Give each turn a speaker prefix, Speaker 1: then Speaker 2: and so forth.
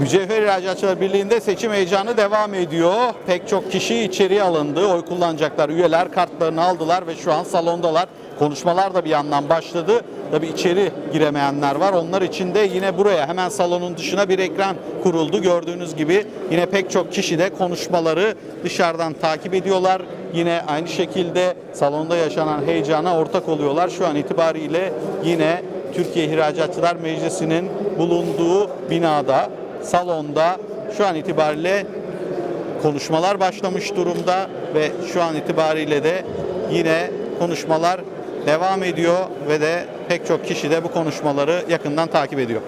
Speaker 1: Mücevher İhracatçılar Birliği'nde seçim heyecanı devam ediyor. Pek çok kişi içeriye alındı. Oy kullanacaklar üyeler kartlarını aldılar ve şu an salondalar. Konuşmalar da bir yandan başladı. Tabii içeri giremeyenler var. Onlar için de yine buraya hemen salonun dışına bir ekran kuruldu. Gördüğünüz gibi yine pek çok kişi de konuşmaları dışarıdan takip ediyorlar. Yine aynı şekilde salonda yaşanan heyecana ortak oluyorlar. Şu an itibariyle yine Türkiye İhracatçılar Meclisi'nin bulunduğu binada, salonda şu an itibariyle konuşmalar başlamış durumda ve şu an itibariyle de yine konuşmalar devam ediyor ve de pek çok kişi de bu konuşmaları yakından takip ediyor.